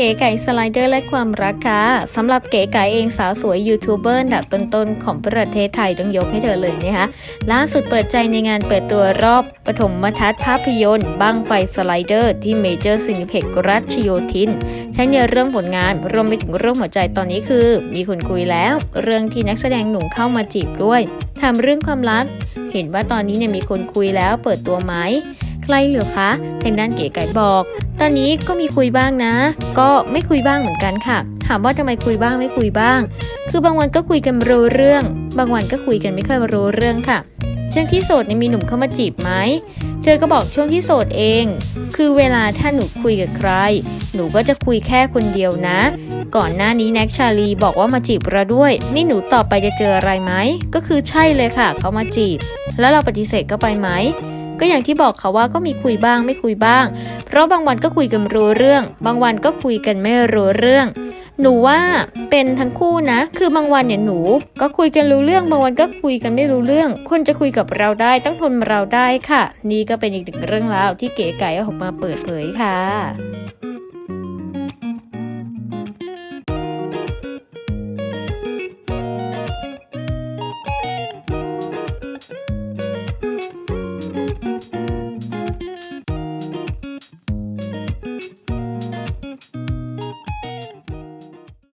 เก๋ไก่สไลเดอร์และความรักค่ะสำหรับเก๋ไก่เองสาวสวยยูทูบเบอร์อัดับต้นๆของประเทศไทยต้องยกให้เธอเลยนะคะล่าสุดเปิดใจในงานเปิดตัวรอบปฐมทัศน์ภาพยนตร์บ้างไฟสไลเดอร์ที่เมเจอร์ซินิเพ็กรัชโยธินทั้งในเรื่องผลงานรวมไปถึงเรื่องหัวใจตอนนี้คือ มีคนคุยแล้ว เรื่องที่นักแสดงหนุ่มเข้ามาจีบด้วยทำเรื่องความรัก เห็นว่าตอนนี้เนี่ยมีคนคุยแล้วเปิดตัวไหม ใครเหรือคะทางด้านเก๋ไก่บอก ตอนนี้ก็มีคุยบ้างนะ ก็ไม่คุยบ้างเหมือนกันค่ะ ถามว่าทำไมคุยบ้างไม่คุยบ้าง คือบางวันก็คุยกันรู้เรื่อง บางวันก็คุยกันไม่ค่อยรู้เรื่องค่ะช่วงที่โสดเนี่ยมีหนุ่มเข้ามาจีบไหม เธอก็บอกช่วงที่โสดเอง คือเวลาถ้าหนูคุยกับใคร หนูก็จะคุยแค่คนเดียวนะ ก่อนหน้านี้แน็กชาลีบอกว่ามาจีบเราด้วย นี่หนูต่อไปจะเจออะไรไหม ก็คือใช่เลยค่ะ เขามาจีบ แล้วเราปฏิเสธก็ไปไหม ก็อย่างที่บอกค่ะว่าก็มีคุยบ้างไม่คุยบ้าง เพราะบางวันก็คุยกันรู้เรื่อง บางวันก็คุยกันไม่รู้เรื่อง หนูว่าเป็นทั้งคู่นะ คือบางวันเนี่ยหนูก็คุยกันรู้เรื่อง บางวันก็คุยกันไม่รู้เรื่อง คนจะคุยกับเราได้ต้องทนเราได้ค่ะ นี่ก็เป็นอีกหนึ่งเรื่องราวที่เก๋ไก่เอาออกมาเปิดเผยค่ะ